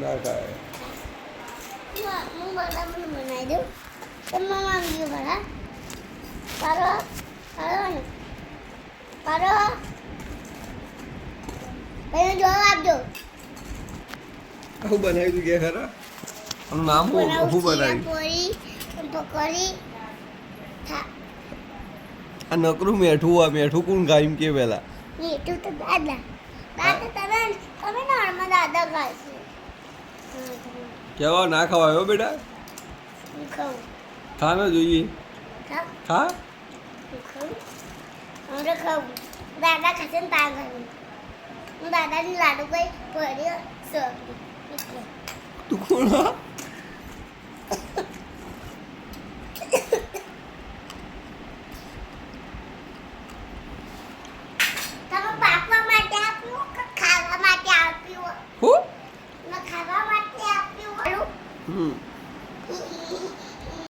ના ખાય બનાવી દઉં તમે માંગ્યું બરા પારો પારો પારો ભાઈ જવાબ આપજો શું બનાવ્યું તું કે ખરા આનું નામ શું શું બનાવ્યું પકોડી આ નકરું મેઠું આ મેઠું કોણ ગાયું કે પેલા? મેઠું તો દાદા. દાદા તમે તમે નોર્મલ દાદા ખાશો કેવા ના ખવાય હો બેટા? ખા ને જોઈએ. ખા દાદા ખાશે ને તાર હું દાદાની લાડુ કઈ પડ્યો તું કોણ Mm.